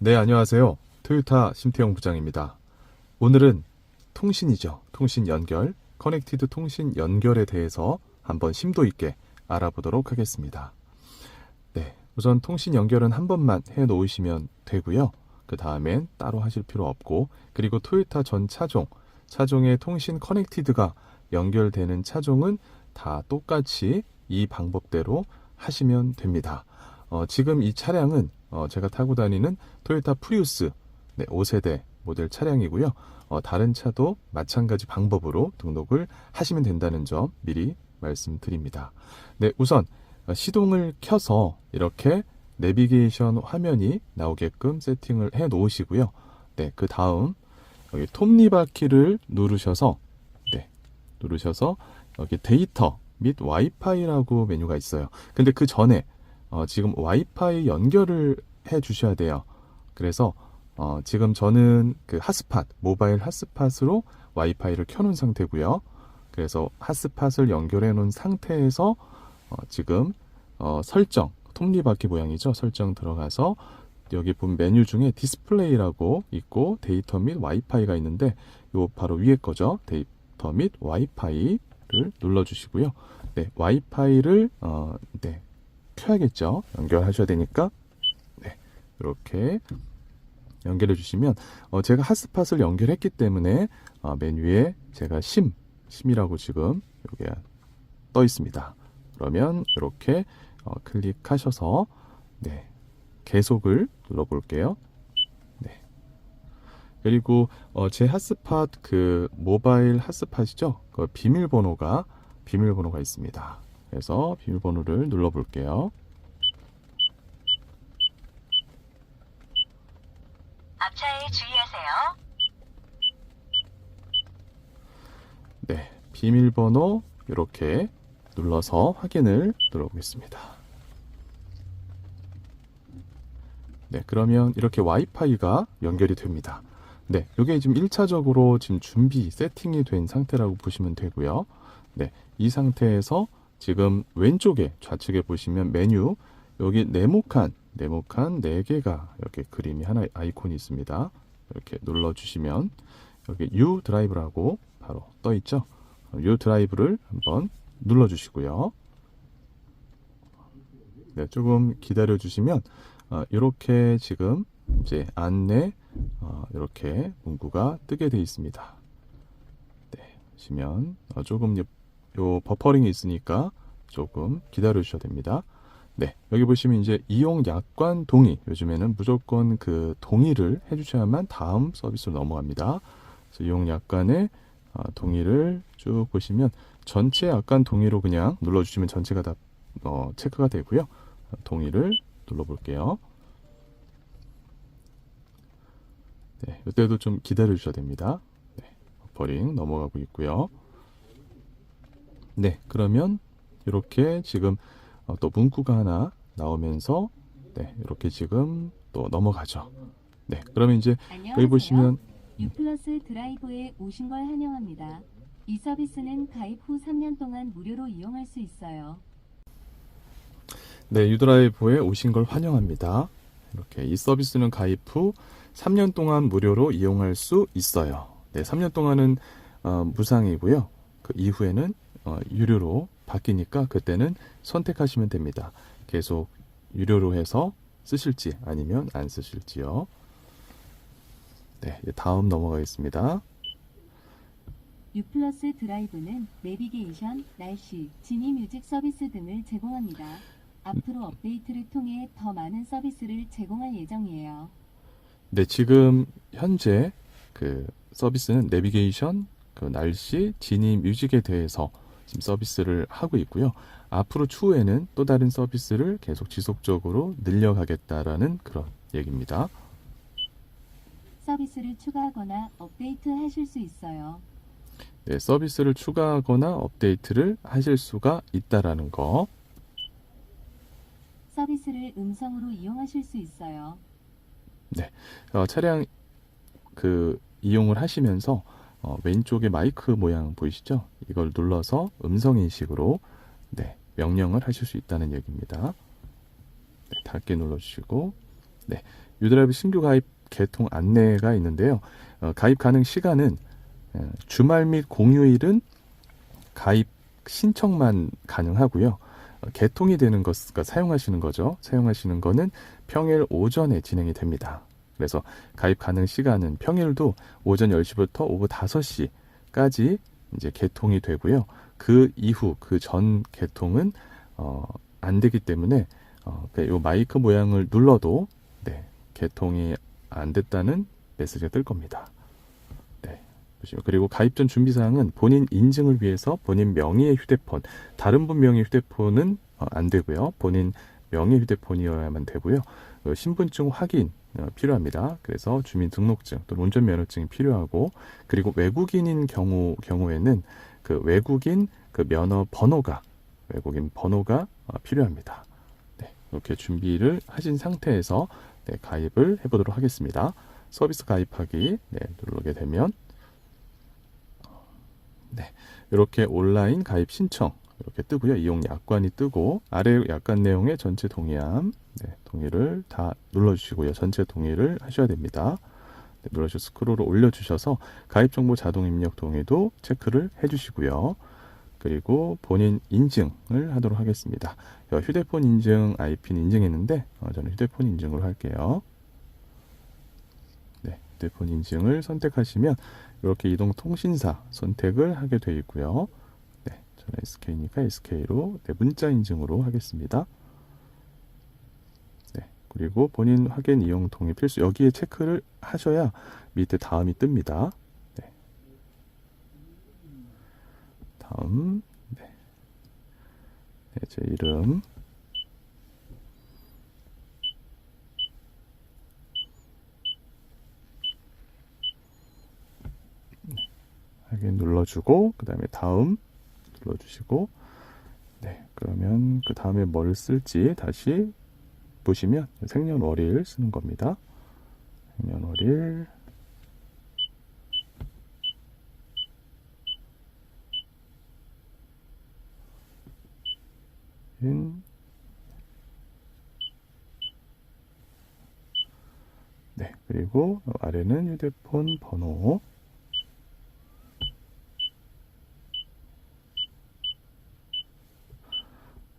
네, 안녕하세요. 토요타 심태영 부장입니다. 오늘은 통신이죠. 통신 연결, 커넥티드 통신 연결에 대해서 한번 심도 있게 알아보도록 하겠습니다. 네, 우선 통신 연결은 한 번만 해 놓으시면 되고요. 그 다음엔 따로 하실 필요 없고, 그리고 토요타 전 차종, 차종의 통신 커넥티드가 연결되는 차종은 다 똑같이 이 방법대로 하시면 됩니다. 어, 지금 이 차량은 어, 제가 타고 다니는 토요타 프리우스 네, 5세대 모델 차량이고요. 어, 다른 차도 마찬가지 방법으로 등록을 하시면 된다는 점 미리 말씀드립니다. 네, 우선 어, 시동을 켜서 이렇게 내비게이션 화면이 나오게끔 세팅을 해 놓으시고요. 네, 그 다음 여기 톱니바퀴를 누르셔서 네, 누르셔서 여기 데이터 및 와이파이라고 메뉴가 있어요. 근데 그 전에 어, 지금 와이파이 연결을 해 주셔야 돼요. 그래서 어, 지금 저는 그 핫스팟, 모바일 핫스팟으로 와이파이를 켜놓은 상태고요. 그래서 핫스팟을 연결해 놓은 상태에서 어, 지금 어, 설정, 톱니바퀴 모양이죠. 설정 들어가서 여기 보면 메뉴 중에 디스플레이라고 있고 데이터 및 와이파이가 있는데 요 바로 위에 거죠. 데이터 및 와이파이를 눌러 주시고요. 네, 와이파이를 어, 네, 켜야겠죠. 연결하셔야 되니까 네, 이렇게 연결해 주시면 어, 제가 핫스팟을 연결했기 때문에 어, 메뉴에 제가 심 심이라고 지금 여기 떠 있습니다. 그러면 이렇게 어, 클릭하셔서 네, 계속을 눌러 볼게요. 네. 그리고 어, 제 핫스팟 그 모바일 핫스팟이죠. 그 비밀번호가 비밀번호가 있습니다. 그래서 비밀번호를 눌러 볼게요. 앞차에 주의하세요. 네, 비밀번호 이렇게 눌러서 확인을 눌러보겠습니다. 네, 그러면 이렇게 와이파이가 연결이 됩니다. 네, 이게 지금 1차적으로 지금 준비, 세팅이 된 상태라고 보시면 되고요. 네, 이 상태에서 지금 왼쪽에 좌측에 보시면 메뉴, 여기 네모칸, 네모칸 4개가 이렇게 그림이 하나 아이콘이 있습니다. 이렇게 눌러주시면 여기 U 드라이브라고 바로 떠 있죠. U 드라이브를 한번 눌러주시고요. 네, 조금 기다려 주시면 어, 이렇게 지금 이제 안내 어, 이렇게 문구가 뜨게 되어 있습니다. 네, 보시면 어, 조금 요, 요 버퍼링이 있으니까 조금 기다려 주셔야 됩니다. 네, 여기 보시면 이제 이용 약관 동의 요즘에는 무조건 그 동의를 해주셔야만 다음 서비스로 넘어갑니다. 그래서 이용 약관의 어, 동의를 쭉 보시면 전체 약관 동의로 그냥 눌러주시면 전체가 다 어, 체크가 되고요. 어, 동의를 눌러볼게요. 네, 이때도 좀 기다려 주셔야 됩니다. 네, 버퍼링 넘어가고 있고요. 네, 그러면 이렇게 지금 어, 또 문구가 하나 나오면서 네, 이렇게 지금 또 넘어가죠. 네, 그러면 이제. 여기 보시면 유플러스 드라이브에 오신 걸 환영합니다. 이 서비스는 가입 후 3년 동안 무료로 이용할 수 있어요. 네, 유드라이브에 오신 걸 환영합니다. 이렇게 이 서비스는 가입 후 3년 동안 무료로 이용할 수 있어요. 네, 3년 동안은 어, 무상이고요. 그 이후에는 어, 유료로 바뀌니까 그때는 선택하시면 됩니다. 계속 유료로 해서 쓰실지 아니면 안 쓰실지요. 네, 다음 넘어가겠습니다. 유플러스 드라이브는 내비게이션, 날씨, 지니 뮤직 서비스 등을 제공합니다. 앞으로 업데이트를 통해 더 많은 서비스를 제공할 예정이에요. 네, 지금 현재 그 서비스는 내비게이션, 그 날씨, 지니 뮤직에 대해서 지금 서비스를 하고 있고요. 앞으로 추후에는 또 다른 서비스를 계속 지속적으로 늘려가겠다라는 그런 얘기입니다. 서비스를 추가하거나 업데이트 하실 수 있어요. 네, 서비스를 추가하거나 업데이트를 하실 수가 있다라는 거. 서비스를 음성으로 이용하실 수 있어요. 어, 차량 그 이용을 하시면서 어, 왼쪽에 마이크 모양 보이시죠? 이걸 눌러서 음성 인식으로 네, 명령을 하실 수 있다는 얘기입니다. 네, 닫게 눌러주시고 네, 유드라이브 신규 가입 개통 안내가 있는데요. 어, 가입 가능 시간은 어, 주말 및 공휴일은 가입 신청만 가능하고요. 어, 개통이 되는 것, 그러니까 사용하시는 거죠. 사용하시는 거는 평일 오전에 진행이 됩니다. 그래서 가입 가능 시간은 평일도 오전 10시부터 오후 5시까지 이제 개통이 되고요. 그 이후 그 전 개통은 어, 안 되기 때문에 어, 그요 마이크 모양을 눌러도 네, 개통이 안 됐다는 메시지가 뜰 겁니다. 네. 보시면 그리고 가입 전 준비 사항은 본인 인증을 위해서 본인 명의의 휴대폰, 다른 분 명의 휴대폰은 어, 안 되고요. 본인 명의 휴대폰이어야만 되고요. 어, 신분증 확인 어, 필요합니다. 그래서 주민등록증 또는 운전면허증이 필요하고 그리고 외국인인 경우 경우에는 그 외국인 그 면허 번호가 외국인 번호가 어, 필요합니다. 네, 이렇게 준비를 하신 상태에서 네, 가입을 해보도록 하겠습니다. 서비스 가입하기 네, 누르게 되면 네, 이렇게 온라인 가입 신청 이렇게 뜨고요. 이용 약관이 뜨고 아래 약관 내용의 전체 동의함 네, 동의를 다 눌러주시고요. 전체 동의를 하셔야 됩니다. 네, 눌러주셔서 스크롤을 올려주셔서 가입 정보 자동 입력 동의도 체크를 해주시고요. 그리고 본인 인증을 하도록 하겠습니다. 어, 휴대폰 인증, IP는 인증했는데 어, 저는 휴대폰 인증으로 할게요. 네, 휴대폰 인증을 선택하시면 이렇게 이동 통신사 선택을 하게 되어 있고요. 네, 저는 SK니까 SK로 네, 문자 인증으로 하겠습니다. 네, 그리고 본인 확인 이용 동의 필수 여기에 체크를 하셔야 밑에 다음이 뜹니다. 네. 다음 네. 네, 제 이름 네, 확인 눌러주고 그 다음에 다음 눌러주시고 네 그러면 그 다음에 뭘 쓸지 다시 보시면 생년월일 쓰는 겁니다. 생년월일. 인 네, 그리고 아래는 휴대폰 번호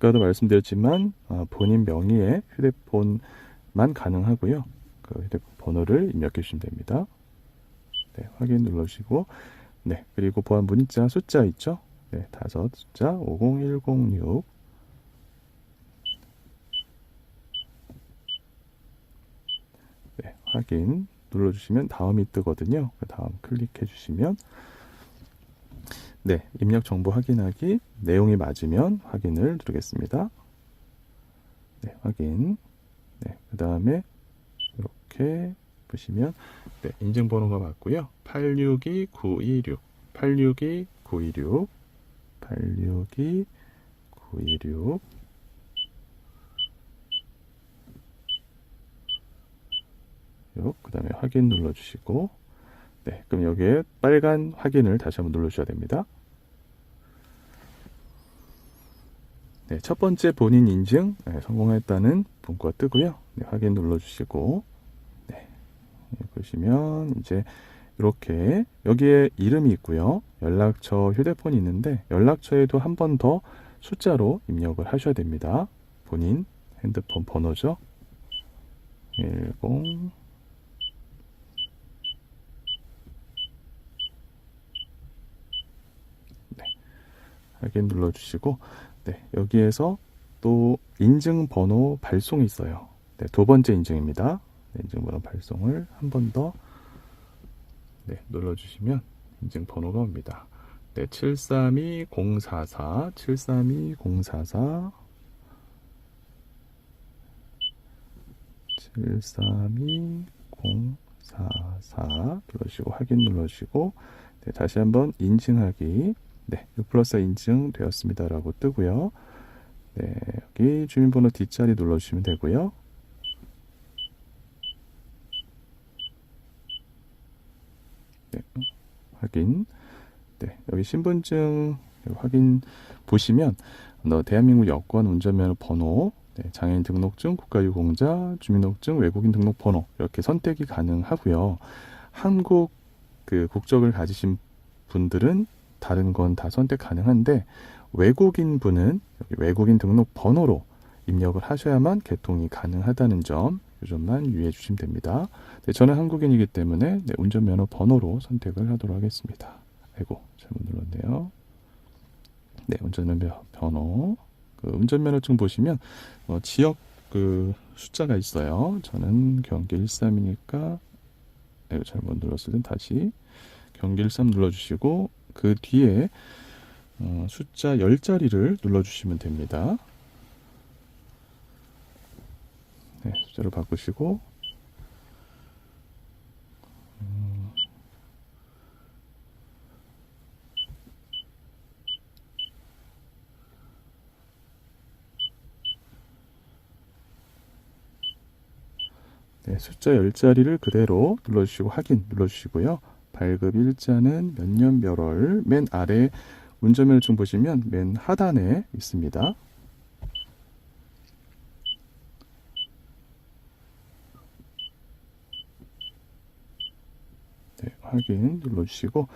아까도 말씀드렸지만 아, 본인 명의의 휴대폰만 가능하고요. 그 휴대폰 번호를 입력해 주시면 됩니다. 네, 확인 눌러주시고 네, 그리고 보안 문자 숫자 있죠? 네, 다섯 숫자 50106 네, 확인 눌러주시면 다음이 뜨거든요. 그 다음 클릭해 주시면 네, 입력 정보 확인하기 내용이 맞으면 확인을 누르겠습니다. 네, 확인. 네, 그 다음에 이렇게 보시면 네, 인증번호가 맞고요. 862926 862926 862926그 다음에 확인 눌러주시고 네, 그럼 여기에 빨간 확인을 다시 한번 눌러주셔야 됩니다. 네, 첫 번째 본인 인증 네, 성공했다는 문구가 뜨고요. 네, 확인 눌러주시고 네, 네, 보시면 이제 이렇게 여기에 이름이 있고요. 연락처 휴대폰이 있는데 연락처에도 한 번 더 숫자로 입력을 하셔야 됩니다. 본인 핸드폰 번호죠. 10 확인 눌러주시고 네, 여기에서 또 인증 번호 발송이 있어요. 네, 두 번째 인증입니다. 네, 인증 번호 발송을 한 번더 네, 눌러주시면 인증 번호가 옵니다. 네, 732044 732044 732044 눌러주시고 확인 눌러주시고 네, 다시 한번 인증하기 네, 6 플러스 인증되었습니다라고 뜨고요. 네, 여기 주민번호 뒷자리 눌러주시면 되고요. 네, 확인. 네, 여기 신분증 확인 보시면 너 대한민국 여권 운전면허 번호 네, 장애인 등록증, 국가유공자, 주민등록증, 외국인 등록 번호 이렇게 선택이 가능하고요. 한국 그 국적을 가지신 분들은 다른 건 다 선택 가능한데 외국인 분은 외국인 등록 번호로 입력을 하셔야만 개통이 가능하다는 점, 이 점만 유의해 주시면 됩니다. 네, 저는 한국인이기 때문에 네, 운전면허 번호로 선택을 하도록 하겠습니다. 아이고 잘못 눌렀네요. 네, 운전면허 번호. 그 운전면허증 보시면 어, 지역 그 숫자가 있어요. 저는 경기 13이니까 네, 잘못 눌렀을 땐 다시 경기 13 눌러주시고 그 뒤에 어, 숫자 10자리를 눌러주시면 됩니다. 네, 숫자를 바꾸시고 음, 네, 숫자 10자리를 그대로 눌러주시고 확인 눌러주시고요. 발급 일자는 몇 년 몇월 맨 아래 운전면허증 보시면 맨 하단에 있습니다. 네, 확인 눌러주시고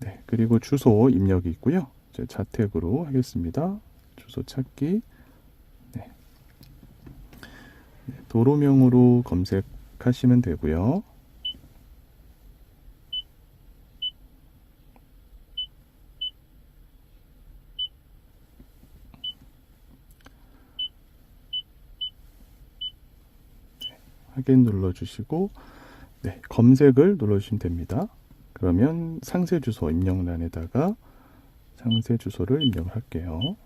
네, 그리고 주소 입력이 있고요. 이제 자택으로 하겠습니다. 주소 찾기 네. 네, 도로명으로 검색하시면 되고요. 확인 눌러주시고 네, 검색을 눌러주시면 됩니다. 그러면 상세 주소 입력란에다가 상세 주소를 입력을 할게요.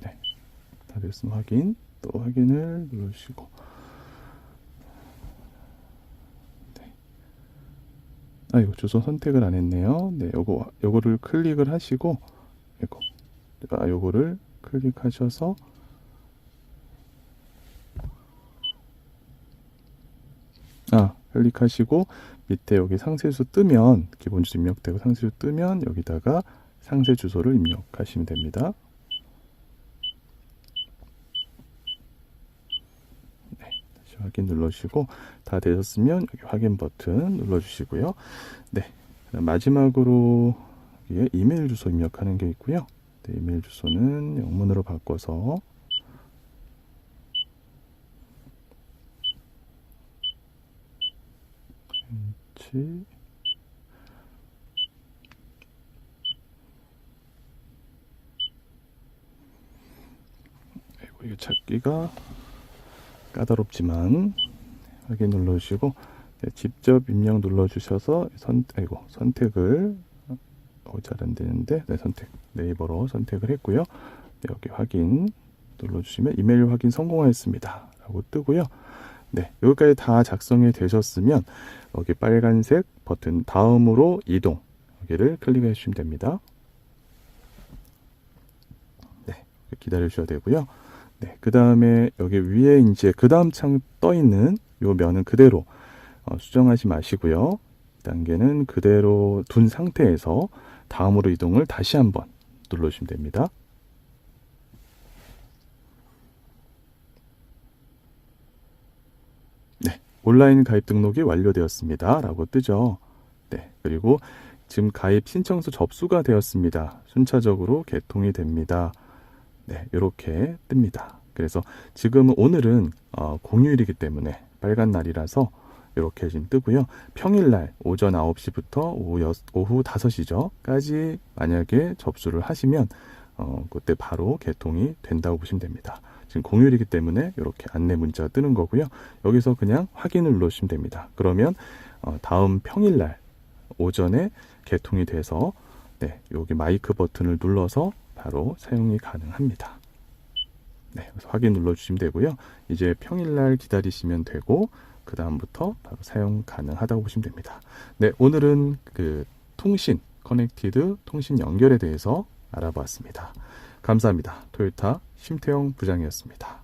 네, 다 됐으면 확인, 또 확인을 눌러주시고 네. 아, 이거 주소 선택을 안 했네요. 네, 요거, 요거를 클릭을 하시고, 이거, 아, 요거를 클릭하셔서 아 클릭하시고 밑에 여기 상세주 뜨면 기본 주소 입력되고 상세주 뜨면 여기다가 상세 주소를 입력하시면 됩니다. 네, 확인 눌러주시고 다 되셨으면 여기 확인 버튼 눌러주시고요. 네, 마지막으로 이메일 주소 입력하는 게 있고요. 네, 이메일 주소는 영문으로 바꿔서 치 아이고 찾기가 까다롭지만 확인 눌러주시고 네, 직접 입력 눌러주셔서 선 아이고 선택을 어, 잘안 되는데 네, 선택 네이버로 선택을 했고요. 네, 여기 확인 눌러주시면 이메일 확인 성공하였습니다. 라고 뜨고요. 네, 여기까지 다 작성이 되셨으면 여기 빨간색 버튼 다음으로 이동 여기를 클릭해 주시면 됩니다. 네, 기다려 주셔야 되고요. 네, 그 다음에 여기 위에 이제 그 다음 창 떠 있는 요 면은 그대로 어, 수정하지 마시고요. 단계는 그대로 둔 상태에서 다음으로 이동을 다시 한번 눌러주시면 됩니다. 네, 온라인 가입 등록이 완료되었습니다. 라고 뜨죠. 네, 그리고 지금 가입 신청서 접수가 되었습니다. 순차적으로 개통이 됩니다. 네, 이렇게 뜹니다. 그래서 지금 오늘은 어, 공휴일이기 때문에 빨간 날이라서 이렇게 지금 뜨고요. 평일날 오전 9시부터 오후, 6, 오후 5시죠. 까지 만약에 접수를 하시면 어, 그때 바로 개통이 된다고 보시면 됩니다. 지금 공휴일이기 때문에 이렇게 안내 문자가 뜨는 거고요. 여기서 그냥 확인을 눌러주시면 됩니다. 그러면 어, 다음 평일날 오전에 개통이 돼서 네, 여기 마이크 버튼을 눌러서 바로 사용이 가능합니다. 네, 그래서 확인 눌러주시면 되고요. 이제 평일날 기다리시면 되고 그 다음부터 바로 사용 가능하다고 보시면 됩니다. 네, 오늘은 그 통신 커넥티드 통신 연결에 대해서 알아보았습니다. 감사합니다. 토요타 심태영 부장이었습니다.